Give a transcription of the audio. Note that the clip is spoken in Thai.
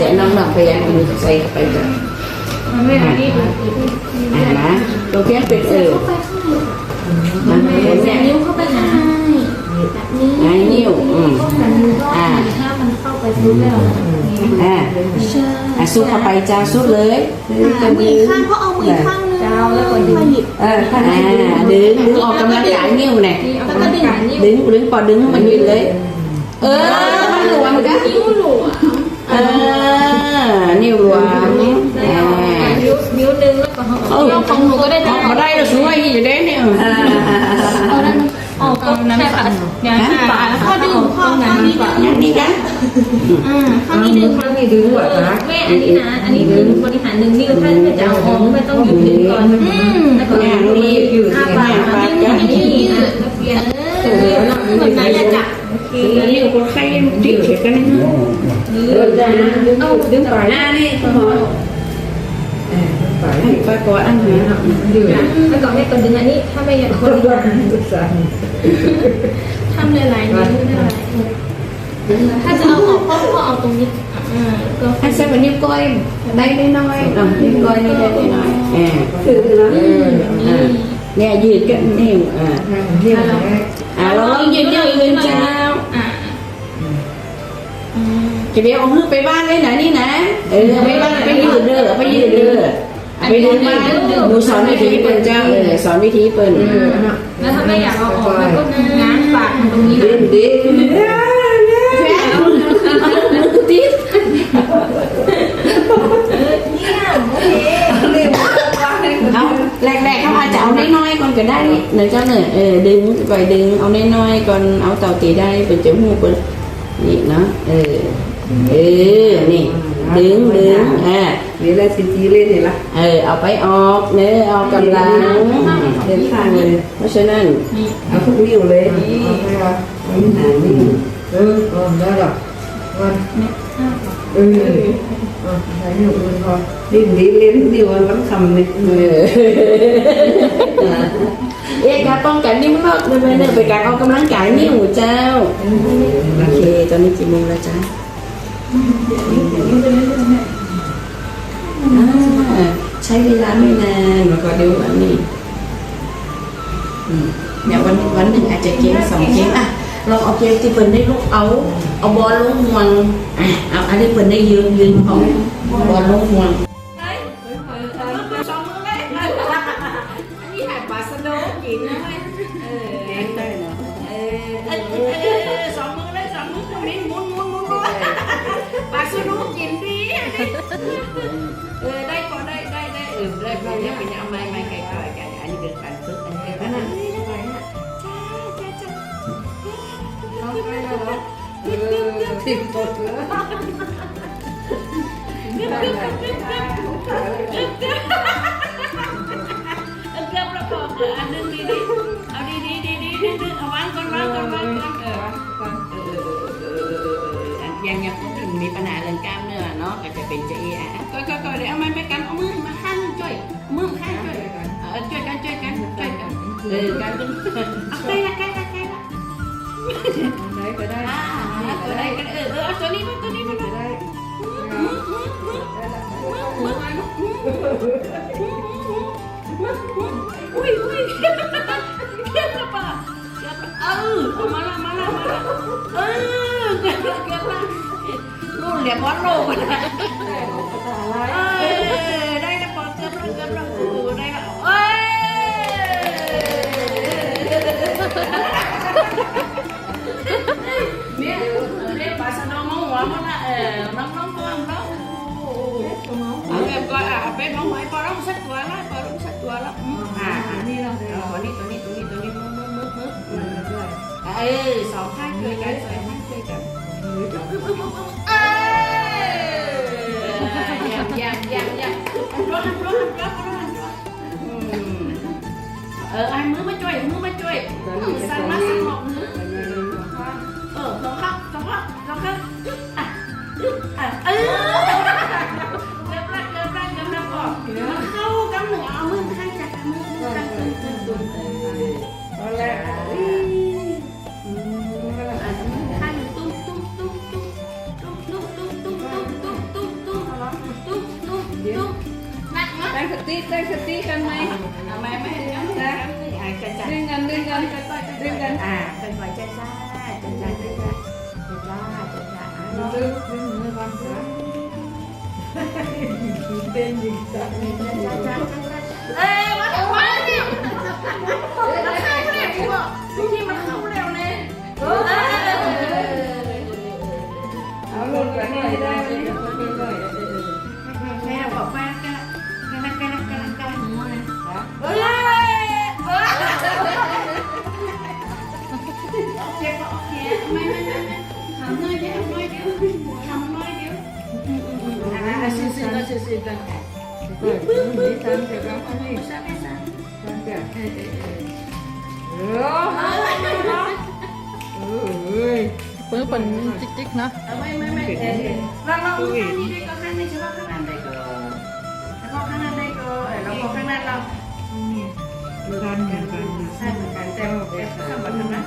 จะน้องๆพยายามเอามือใส่เข้าไปจ้ะมันไม่อันนี้ดูอ่านะตรงเพี้ยนเป็นเออเข้าไปข้างในมันเป็นใส่เนี่ยนิ้วเข้าไปข้างในแบบนี้ไอ้นิ้วอืมมันก็ถ้ามันเข้าไปปุ๊บแล้วอ่าใช่อะซุกเข้าไปจ้าซุกเลยอ่ามืออีกข้างก็เอามือข้างนึงจ้าแล้วก็ดึงมาหยิบเอออ่าดึงดึงออกกำลังกายนิ้วเนี่ยเอากระดิ่งนิ้วดึงดึงพอดึงมันยืนเลย เออมันหลวมกันนิ้วหลวม เออนิ้วหลวมแล้วอ่านิ้วนิ้วนึงแล้วก็เอาของหนูก็ได้ออกมาได้แล้วสวยอยู่ได้เนี่ย อ่าเอาได้ออกก็แค่ปัดอย่างปาดข้อดึงข้อข้างนี้ดึงอย่างนี้กันอ่าข้างนี้ดึงข้างนี้ดึงหัวนะแม่อันนี้นะอันนี้ดึงบริหารหนึ่งนิ้วถ้าจะเอาออกไม่ต้องหยุดดึงก่อนแล้วก็อย่างนี้อยู่อาที่ปาปากกปากดึงกันอย่างนี้อะเปลี่ยนเออเหมือนกันจะจับโอเคนิ้วคนไข้ดิ้นเฉยกันนี่ เออเอาดึงไปหน้านี่พอไปก่อนอันนี้แล้วก็แม่ก็ดึงอันนี้ ถ้าไม่อยากคนทำหลายๆนิ้วได้ถ้าจะเอาออกก็เอาตรงนี้อ่าก็อันเซวันนิ้วก้อยได้น้อยๆนิ้วก้อยได้ได้น้อยๆอ่าคือนะเนี่ยยืดกันนิ้วอ่าอ่าเราลองยืดยืดยืดเจ้าอ่า จะไปเอามือไปบ้านเลยนะนี่นะ เออไปบ้านไปยืดเด้อไปยืดเด้อไปยืดบ้านหนูสอนวิธีเปิ้นเจ้าเออสอนวิธีเปิ้นแล้วถ้าไม่อยากเอาออกมันก็ง้างปากมันตรงนี้ดิ้นดิ้นติดเอาแรกๆเขาอาจจะเอาน้อยๆก่อนก็ได้เนื้อเจ้าเนื้อเออดึงไปดึงเอาน้อยๆก่อนเอาเต่าตีได้เป็นจมูกเป็นนี่เนาะเออ เออ นี่ ดึงดึงอ่านี่แหละสิจีเล่นนี่ละเออ เอาไปออกเนื้อออกกำลังเดินทางเลยเพราะฉะนั้น เอาทุกนิ้วเลยเอาไปเอาเอาหนานิ้วเออเออได้หรอวันเออเอาใช้นิ้วอื่นพอดิ้นดิ้นเล่นนิ้วล้ำคำนี่เออเอ๊ะการป้องกันนี่มันก็เนื้อเป็นการออกกำลังกายนี่หูเจ้าโอเคตอนนี้กี่โมงแล้วจ้าอ่า ใช้เวลาไม่นานแล้วก็เดี๋ยวอันนี้เนี่ยวันวันหนึ่งอาจจะเกมสองเกมอะลองเอาเกมที่เปิดได้ลูกเอาเอาบอลลงห่วงเอาอันนี้เปิดได้ยืนยืนเอาบอลลงห่วงสองมือเลยอันนี้หายปลาสโดกินนะเว้ยเออ เอาไปแล้วเหรอเออติดหมดเลยเกือบประกอบเลยอันนึงดีดีเอาดีดีดีดีดีเอาวางก่อนวางก่อนวางก่อนเออเออเออเออยังยังพูดถึงมีปัญหาเรื่องกล้ามเนื้อเนาะก็จะเป็นจะเอะก็ก็ก็เดี๋ยวเอาไม้ไปกันเอามือมาข้างช่วยมือข้างช่วยเออช่วยกันช่วยกันช่วยกันเออการเป็นเอาใกล้ละใกล้ละใกล้ละ ได้ก็ได้อ่าตัวได้กันเออเออเอาตัวนี้มาตัวนี้มาก็ได้อุ้ยอุ้ยเกือบละป่ะเกือบละเออเอามาละมาละมาละเออเกือบละเกือบละนู่นเหลี่ยมบอลโลกนะ น้องน้องตัวน้องเอาแบบก็อะเป็นน้องไม้ปลาร้องสักตัวละปลาร้องสักตัวละอืมอ่าอ่านี่เราตัวนี้ตัวนี้ตัวนี้ตัวนี้มือมือมือมือเออสองข้างช่วยกันสองข้างช่วยกันเออเยี่ยมเยี่ยมเยี่ยมเยี่ยมรถรถรถรถรถเออไอ้มือมาช่วยมือมาช่วยสั่งมาสั่งหอกมือเออสองข้างสองข้างสองข้างอะอะ เออเริ่มรักเริ่มรักเริ่มรักออกนเข้ากำหนึ่งเอามือข้างจากมือข้างตึ้งตึ้งตึ้งตอนแรกข้างตุ้มตุ้มตุ้มตุ้มตุ้มตุ้มตุ้มตุ้มตุ้มตุ้มตุ้มตุ้มตุ้มตุ้มนักมั้ยตั้งสติตั้งสติกันไหมทำไมไม่เลี้ยงนะดึงกันดึงกันดึงกันอ่าเป็นไหวใจจ้าใจจ้าใจจ้าใจจ้าใจจ้า Eee bana koyayım. 60, 60. Bước, bước, bước. Bước, bước, bước. Sao, sao? Sao, sao? Ơi. Bữa mình chích chích nó. Mày mày mày. Vâng vâng, con đi đây con ăn đi chứ con ăn đây cơ. Con ăn đây cơ, ở nó có khăn ăn đâu. Bữa ăn nhà cần. Sai mình cần xem một cái, sao mà thằng này.